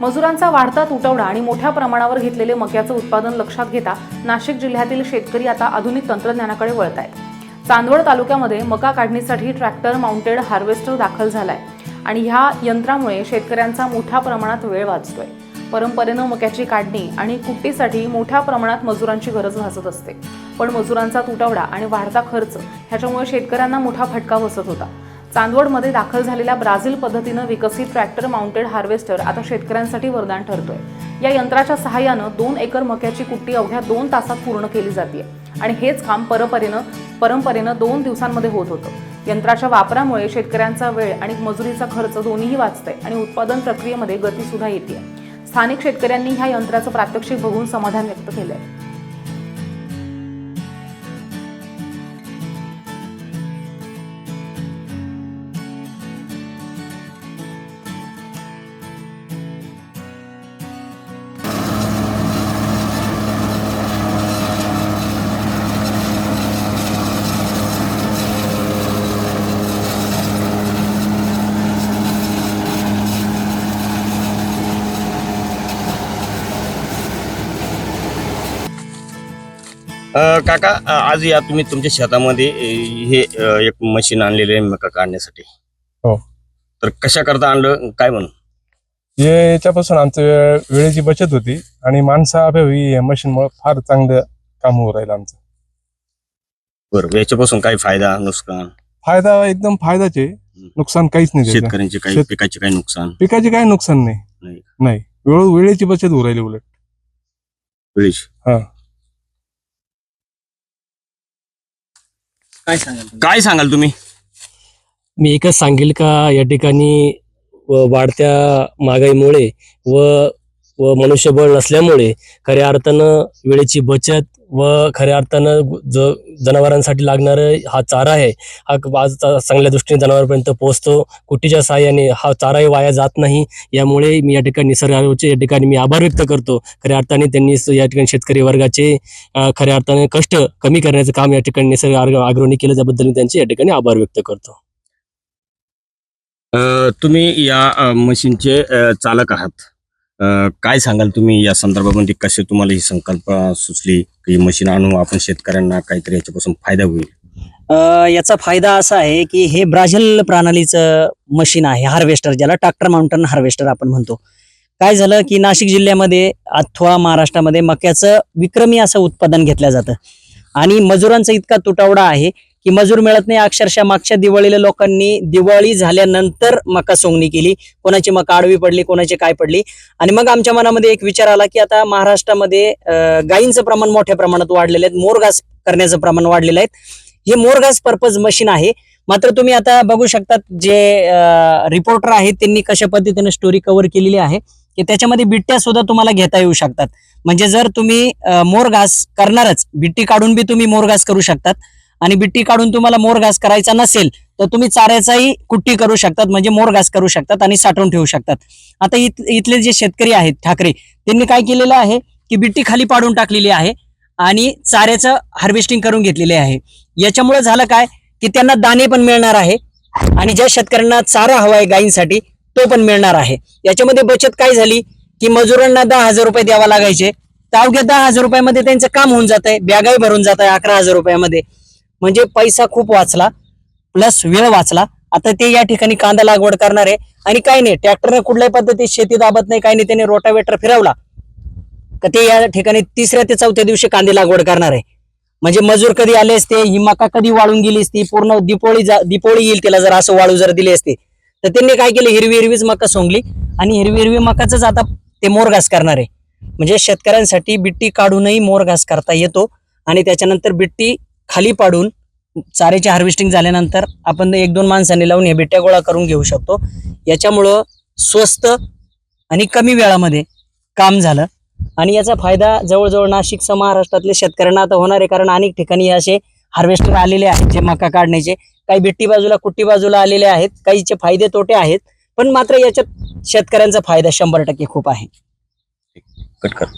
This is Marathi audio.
मजुरांचा वाढता तुटवडा आणि मोठ्या प्रमाणावर घेतलेले मक्याचं उत्पादन लक्षात घेता नाशिक जिल्ह्यातील शेतकरी आता आधुनिक तंत्रज्ञानाकडे वळत आहेत. चांदवड तालुक्यामध्ये मका काढणीसाठी ट्रॅक्टर माउंटेड हार्वेस्टर दाखल झालाय आणि ह्या यंत्रामुळे शेतकऱ्यांचा मोठ्या प्रमाणात वेळ वाचतोय. परंपरेनं मक्याची काढणी आणि कुट्टीसाठी मोठ्या प्रमाणात मजुरांची गरज भासत असते. पण मजुरांचा तुटवडा आणि वाढता खर्च ह्याच्यामुळे शेतकऱ्यांना मोठा फटका बसत होता. चांदवडमध्ये दाखल झालेल्या ब्राझील पद्धतीनं विकसित ट्रॅक्टर माउंटेड हार्वेस्टर आता शेतकऱ्यांसाठी वरदान ठरतोय. या यंत्राच्या सहाय्यानं दोन एकर मक्याची कुट्टी अवघ्या दोन तासात पूर्ण केली जाते आणि हेच काम परंपरेनं परंपरेनं दोन दिवसांमध्ये होत होतं. यंत्राच्या वापरामुळे शेतकऱ्यांचा वेळ आणि मजुरीचा खर्च दोन्हीही वाचतंय आणि उत्पादन प्रक्रियेमध्ये गतीसुद्धा येते स्थानिक शेतकऱ्यांनी ह्या यंत्राचं प्रात्यक्षिक बघून समाधान व्यक्त केलंय. काका आज या तुम्ही तुमच्या शेतामध्ये हे एक मशीन आणलेले आहे मका काढण्यासाठी. हो. तर कशा करता आणलं? काय म्हणून? हे याच्यापासून आमचं वेळ- वेळेची बचत होती आणि माणसाअभावी या मशीनमुळे फार चांगलं काम होऊ राहिलं आमचं. बरं याच्यापासून काय फायदा नुकसान? फायदा एकदम फायदाच नुकसान काहीच नाही त्याचं. शेतकऱ्यांचे काही शेत- पिकाचे काही नुकसान? पिकाचे काही नुकसान नाही. नाही. नाही. वेळ वेळेची बचत होऊ राहिली उलट. वेळीच? हा. काय सांगाल तुम्ही? काय सांगाल तुम्ही मी एकच सांगेल का या ठिकाणी व वाढत्या महागाईमुळे व व मनुष्यबळ नसल्यामुळे खऱ्या अर्थानं वेळेची बचत व खऱ्या अर्थानं जो जनावरांसाठी लागणार हा चारा आहे हा आज चांगल्या दृष्टीने जनावरांपर्यंत पोहोचतो. कुटीच्या सहाय्याने हा चाराही वाया जात नाही. यामुळे मी या ठिकाणी निसर्गाचे या ठिकाणी मी आभार व्यक्त करतो. खऱ्या अर्थाने त्यांनी या ठिकाणी शेतकरी वर्गाचे खऱ्या अर्थाने कष्ट कमी करण्याचं काम या ठिकाणी निसर्ग आग्रवणी केलं. त्याबद्दल मी त्यांचे या ठिकाणी आभार व्यक्त करतो. तुम्ही या मशीनचे चालक आहात. काय सांगाल तुम्ही या संदर्भामध्ये? कसे तुम्हाला ही संकल्पना सुचली की मशीन आणून आपण शेतकऱ्यांना काहीतरी याच्यापासून फायदा होईल? याचा फायदा असा आहे की हे ब्राझील प्रणालीचं मशीन आहे हार्वेस्टर ज्याला ट्रॅक्टर माउंटन हार्वेस्टर आपण म्हणतो. काय झालं की नाशिक जिल्ह्यामध्ये अथवा महाराष्ट्रामध्ये मक्याचं विक्रमी असं उत्पादन घेतलं जातं. आणि मजुरांचा इतका तुटवडा आहे की मजूर मिळत नाही. अक्षरशः मागच्या दिवाळीला लोकांनी दिवाळी झाल्यानंतर मका सोंगणी केली. कोणाची मका आडवी पडली कोणाची काय पडली. आणि मग आमच्या मनामध्ये एक विचार आला की आता महाराष्ट्रामध्ये गायींचं प्रमाण मोठ्या प्रमाणात वाढलेलं आहे. मोरघास करण्याचं प्रमाण वाढलेलं आहे. हे मोरघास पर्पज मशीन आहे. मात्र तुम्ही आता बघू शकतात जे रिपोर्टर आहेत त्यांनी कशा पद्धतीने स्टोरी कव्हर केलेली आहे की त्याच्यामध्ये बिट्ट्या सुद्धा तुम्हाला घेता येऊ शकतात. म्हणजे जर तुम्ही मोरघास करणारच बिट्टी काढून बी तुम्ही मोरघास करू शकतात. आणि बिट्टी काढून तुम्हाला मोरघास करायचा नसेल तर तुम्ही चाऱ्याचाही कुट्टी करू शकतात म्हणजे मोरघास करू शकतात आणि साठवून ठेवू शकतात. आता इथले जे शेतकरी आहेत ठाकरे त्यांनी काय केलेलं आहे की बिट्टी खाली पाडून टाकलेली आहे आणि चाऱ्याचं हार्वेस्टिंग करून घेतलेले आहे. याच्यामुळे झालं काय की त्यांना दाणे पण मिळणार आहे आणि ज्या शेतकऱ्यांना चारा हवा आहे गायींसाठी तो पण मिळणार आहे. याच्यामध्ये बचत काय झाली की मजुरांना दहा हजार रुपये द्यावा लागायचे. तर अवघ्या दहा हजार रुपयामध्ये त्यांचं काम होऊन जात आहे बॅगाही भरून जात आहे अकरा हजार रुपयामध्ये. म्हणजे पैसा खूप वाचला प्लस वेळ वाचला. आता ते या ठिकाणी कांदा लागवड करणार आहे आणि काही नाही ट्रॅक्टरने कुठल्याही पद्धतीत शेती दाबत नाही काही नाही त्याने रोटावेटर फिरवला. का ते या ठिकाणी तिसऱ्या ते चौथ्या दिवशी कांदे लागवड करणार आहे. म्हणजे मजूर कधी आले असते ही मका कधी वाळून गेली असती पूर्ण दिपोळी दिपोळी येईल तिला जर असं वाळू जर दिली असते. तर त्यांनी काय केलं हिरवी हिरवीच मका सोंगली आणि हिरवी हिरवी मकाच आता ते मोरघास करणार आहे. म्हणजे शेतकऱ्यांसाठी बिट्टी काढूनही मोरघास करता येतो आणि त्याच्यानंतर बिट्टी खाली पाडून चाऱ्याची हार्वेस्टिंग झाल्यानंतर आपण एक दोन माणसांनी लावून हे बिट्ट्या गोळा करून घेऊ शकतो. याच्यामुळं स्वस्त आणि कमी वेळामध्ये काम झालं. आणि याचा फायदा जवळजवळ नाशिकसह महाराष्ट्रातल्या शेतकऱ्यांना आता होणार आहे कारण अनेक ठिकाणी असे हार्वेस्टर आलेले आहेत जे मका काढण्याचे. काही बिट्टी बाजूला कुट्टी बाजूला आलेले आहेत. काहीचे फायदे तोटे आहेत. पण मात्र याच्यात शेतकऱ्यांचा फायदा शंभर टक्के खूप आहे. कटकर